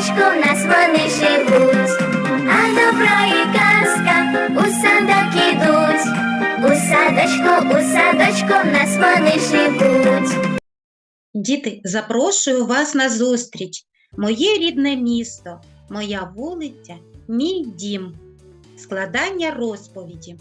садочку в нас вони живуть, а добро і казка у садок ідуть. У садочку, у садочку в нас вони живуть. Діти, запрошую вас на зустріч. Моє рідне місто, моя вулиця, мій дім. Складання розповіді.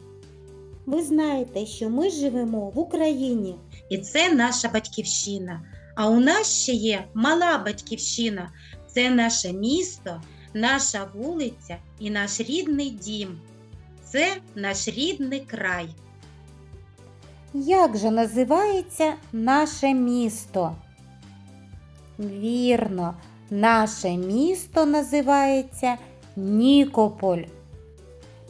Ви знаєте, що ми живемо в Україні. І це наша батьківщина. А у нас ще є мала батьківщина. Це наше місто, наша вулиця і наш рідний дім. Це наш рідний край. Як же називається наше місто? Вірно, наше місто називається Нікополь.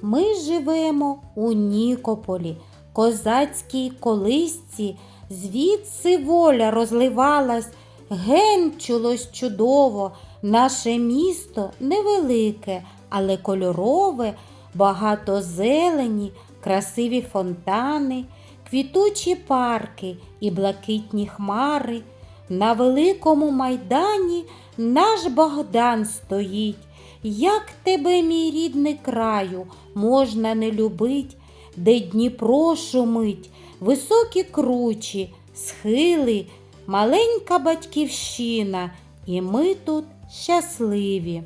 Ми живемо у Нікополі, козацькій колисці, звідси воля розливалась, генчулось чудово. Наше місто невелике, але кольорове, багато зелені, красиві фонтани, квітучі парки і блакитні хмари. На великому майдані наш Богдан стоїть. Як тебе, мій рідний краю, можна не любить, де Дніпро шумить, високі кручі, схили, маленька батьківщина, і ми тут щасливі.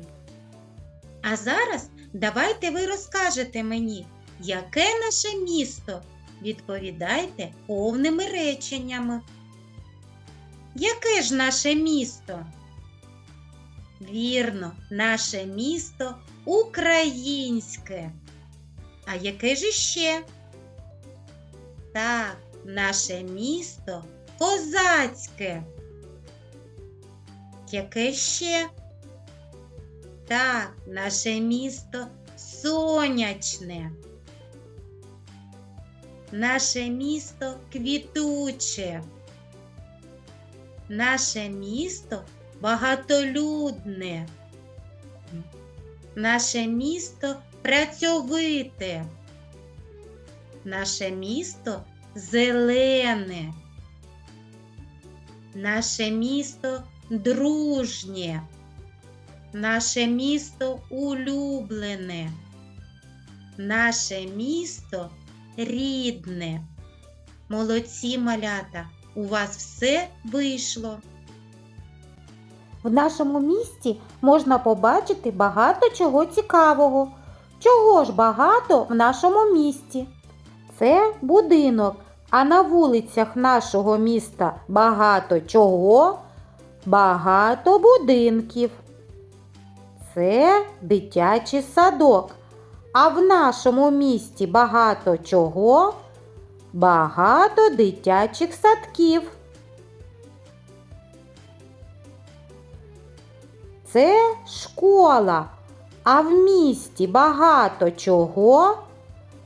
А зараз давайте ви розкажете мені, яке наше місто. Відповідайте повними реченнями. Яке ж наше місто? Вірно, наше місто українське. А яке ж іще? Так, наше місто козацьке. Яке ще? Так, наше місто сонячне. Наше місто квітуче. Наше місто багатолюдне. Наше місто працьовите. Наше місто зелене. Наше місто дружнє. Наше місто улюблене. Наше місто рідне. Молодці малята, у вас все вийшло. В нашому місті можна побачити багато чого цікавого. Чого ж багато в нашому місті? Це будинок, а на вулицях нашого міста багато чого? Багато будинків. Це дитячий садок. А в нашому місті багато чого? Багато дитячих садків. Це школа. А в місті багато чого?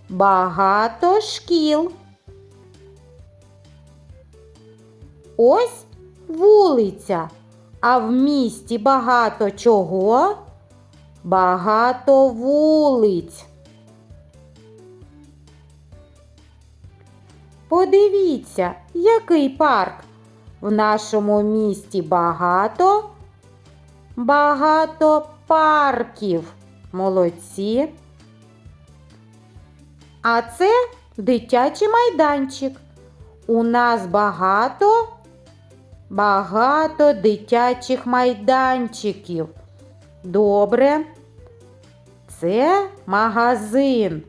Багато шкіл. Ось вулиця. А в місті багато чого? Багато вулиць. Подивіться, який парк. В нашому місті багато. Багато парків. Молодці. А це дитячий майданчик. У нас багато, багато дитячих майданчиків. Добре. Це магазин.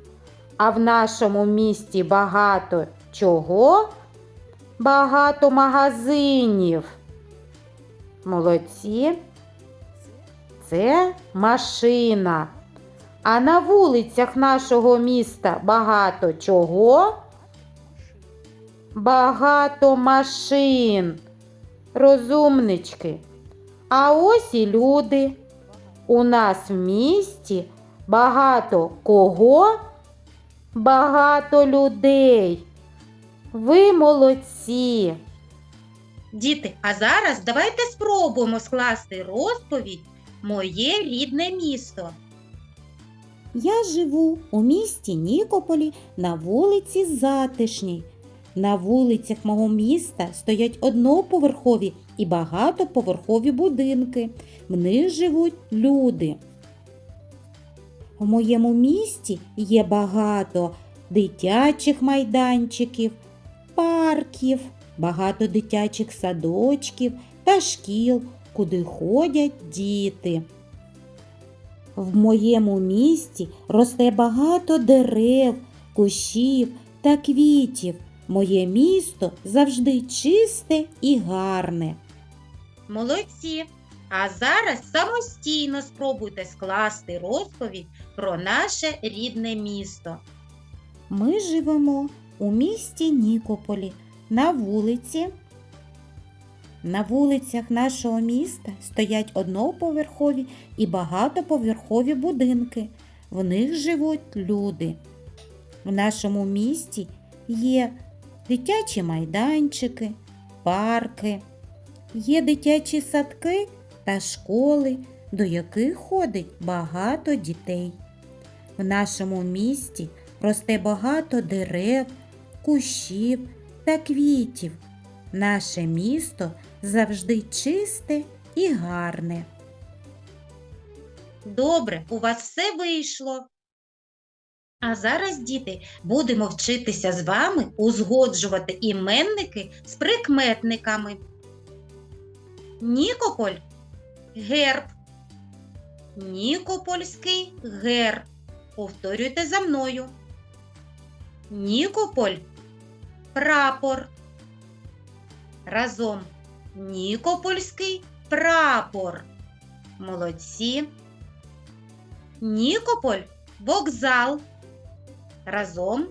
А в нашому місті багато чого? Багато магазинів. Молодці. Це машина. А на вулицях нашого міста багато чого? Багато машин. Розумнички. А ось і люди. У нас в місті багато кого? Багато людей. Ви молодці. Діти, а зараз давайте спробуємо скласти розповідь Моє рідне місто. Я живу у місті Нікополі на вулиці Затишній. На вулицях мого міста стоять одноповерхові і багатоповерхові будинки. В них живуть люди. В моєму місті є багато дитячих майданчиків, парків, багато дитячих садочків та шкіл, куди ходять діти. В моєму місті росте багато дерев, кущів та квітів. Моє місто завжди чисте і гарне. Молодці! А зараз самостійно спробуйте скласти розповідь про наше рідне місто. Ми живемо у місті Нікополі на вулиці. На вулицях нашого міста стоять одноповерхові і багатоповерхові будинки. В них живуть люди. В нашому місті є дитячі майданчики, парки, є дитячі садки та школи, до яких ходить багато дітей. В нашому місті росте багато дерев, кущів та квітів. Наше місто завжди чисте і гарне. Добре, у вас все вийшло. А зараз, діти, будемо вчитися з вами узгоджувати іменники з прикметниками. Нікополь герб. Нікопольський герб. Повторюйте за мною. Нікополь прапор. Разом Нікопольський прапор. Молодці. Нікополь вокзал. Разом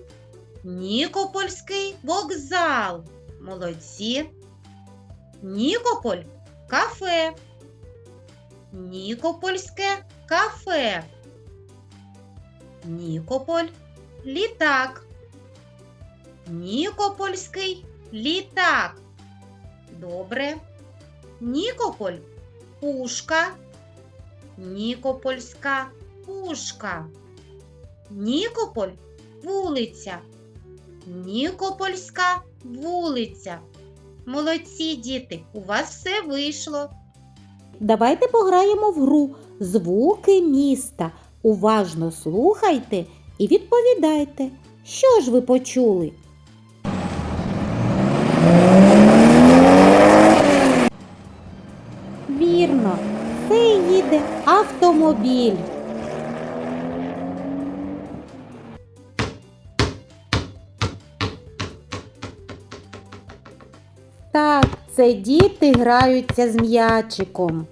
Нікопольський вокзал. Молодці. Нікополь кафе. Нікопольське кафе. Нікополь літак. Нікопольський літак. Добре. Нікополь пушка. Нікопольська пушка. Нікополь вулиця. Нікопольська вулиця. Молодці діти, у вас все вийшло. Давайте пограємо в гру Звуки міста. Уважно слухайте і відповідайте, що ж ви почули. Вірно, це їде автомобіль. Так, це діти граються з м'ячиком.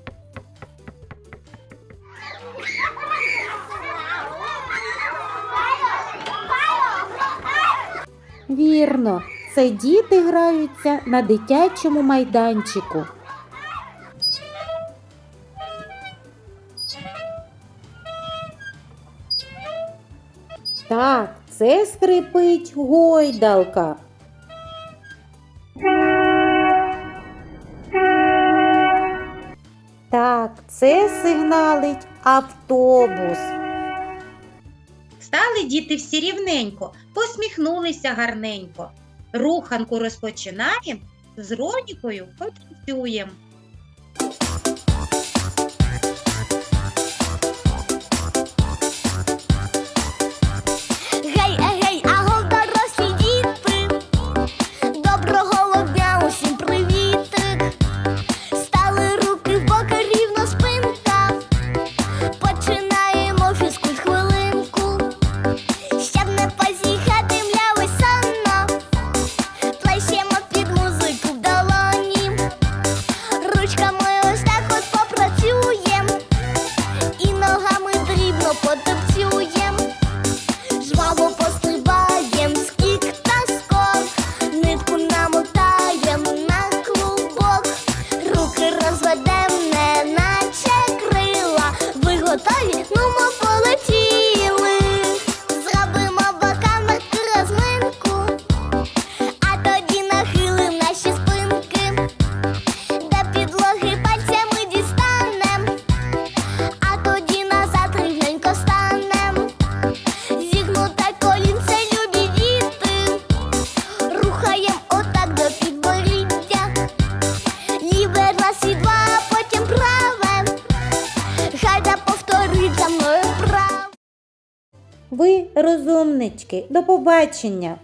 Вірно, це діти граються на дитячому майданчику. Так, це скрипить гойдалка. Так, це сигналить автобус. Стали діти всі рівненько, посміхнулися гарненько. Руханку розпочинаємо, з Ронікою потанцюємо. Розумнички. До побачення!